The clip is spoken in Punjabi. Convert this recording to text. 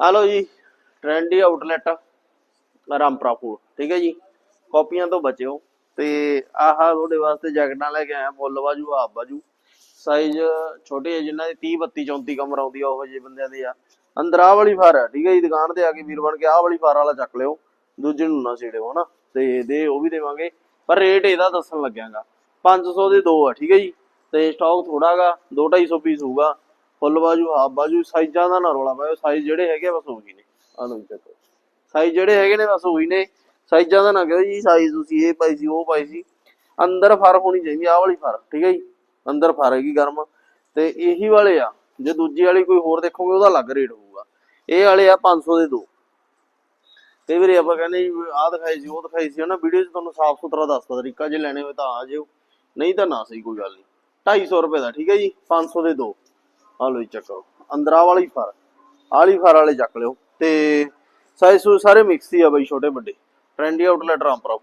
ਆ ਲਓ ਜੀ ਟ੍ਰੈਂਡੀ ਆਊਟਲੈਟ ਰਾਮਪੁਰਾ ਫੂਡ ਠੀਕ ਹੈ ਜੀ। ਕਾਪੀਆਂ ਤੋਂ ਬਚਿਓ। ਤੇ ਆਹ ਤੁਹਾਡੇ ਵਾਸਤੇ ਜੈਕਟਾਂ ਲੈ ਕੇ ਆਇਆ ਫੁੱਲ ਬਾਜੂ, ਆਪ ਬਾਜੂ। ਸਾਈਜ਼ ਛੋਟੇ ਆ, ਜਿਨ੍ਹਾਂ ਦੇ 30 32 34 ਕਮਰ ਆਉਂਦੀ ਆ, ਉਹੋ ਜਿਹੇ ਬੰਦਿਆਂ ਦੇ ਆ। ਅੰਦਰ ਆਹ ਵਾਲੀ ਫਾਰ ਆ, ਠੀਕ ਹੈ ਜੀ, ਦੁਕਾਨ ਤੇ ਆ ਕੇ ਵੀਰ ਬਣ ਕੇ ਆਹ ਵਾਲੀ ਫਾਰ ਵਾਲਾ ਚੱਕ ਲਿਓ। ਦੂਜੇ ਨੂੰ ਨਾ ਛੇੜਿਓ, ਹਨਾ। ਤੇ ਦੇ, ਉਹ ਵੀ ਦੇਵਾਂਗੇ। ਪਰ ਰੇਟ ਇਹਦਾ ਦੱਸਣ ਲੱਗਿਆਗਾ। 500 ਦੇ ਦੋ ਆ, ਠੀਕ ਹੈ ਜੀ। ਤੇ ਸਟਾਕ ਥੋੜਾਗਾ 2-250 ਪੀਸ ਹੋਊਗਾ। ਫੁੱਲ ਬਾਜੂ ਹਾਫ ਬਾਜੂ ਸਾਈਜ਼ਾਂ ਦਾ ਨਾ ਰੋਲਾ ਪਾਇਓ ਸਾਈਜ਼ ਜਿਹੜੇ ਹੈਗੇ ਆ ਬਸ ਉਹੀ ਨੇ। ਆ ਲਓ ਚੱਕੋ ਸਾਈਜ਼ ਜਿਹੜੇ ਹੈਗੇ ਨੇ ਬਸ ਉਹੀ ਨੇ। ਸਾਈਜ਼ਾਂ ਦਾ ਨਾ ਕਹੋ ਜੀ ਸਾਈਜ਼ ਤੁਸੀਂ ਇਹ ਪਾਈ ਸੀ ਉਹ ਪਾਈ ਸੀ। ਅੰਦਰ ਫਰ ਹੋਣੀ ਚਾਹੀਦੀ ਆਹ ਵਾਲੀ ਫਰ ਠੀਕ ਹੈ ਜੀ? ਅੰਦਰ ਫਰ ਹੈਗੀ ਗਰਮ। ਤੇ ਇਹੀ ਵਾਲੇ ਆ ਜੇ ਦੂਜੀ ਵਾਲੀ ਕੋਈ ਹੋਰ ਦੇਖੋਗੇ ਉਹਦਾ ਅਲੱਗ ਰੇਟ ਹੋਊਗਾ। ਇਹ ਵਾਲੇ ਆ 500 ਦੇ ਦੋ। ਕਈ ਵਾਰੀ ਆਪਾਂ ਕਹਿੰਦੇ ਆਹ ਦਿਖਾਈ ਸੀ ਉਹ ਦਿਖਾਈ ਸੀ ਹਨਾ? ਵੀਡੀਓ 'ਚ ਤੁਹਾਨੂੰ ਸਾਫ਼ ਸੁਥਰਾ ਦੱਸਦਾ ਤਰੀਕਾ ਜੇ ਲੈਣੇ ਹੋਏ ਤਾਂ ਆ ਜਿਓ। ਨਹੀਂ ਤਾਂ ਨਾ ਸਹੀ ਕੋਈ ਗੱਲ ਨਹੀਂ। 250 ਰੁਪਏ ਦਾ ਠੀਕ ਹੈ ਜੀ? 500 ਦੇ ਦੋ। ਆ ਲਓ ਜੀ ਚੱਕੋ ਅੰਦਰਾ ਵਾਲੀ ਫਰ ਆਲੀ ਫਰ ਵਾਲੇ ਚੱਕ ਲਿਓ। ਤੇ ਸਾਈਜ਼ ਸੂ ਸਾਰੇ ਮਿਕਸ ਹੀ ਆ ਬਈ ਛੋਟੇ ਵੱਡੇ ਟ੍ਰੈਂਡੀ ਆਊਟਲੈਟ ਰਾਮਪੁਰਾ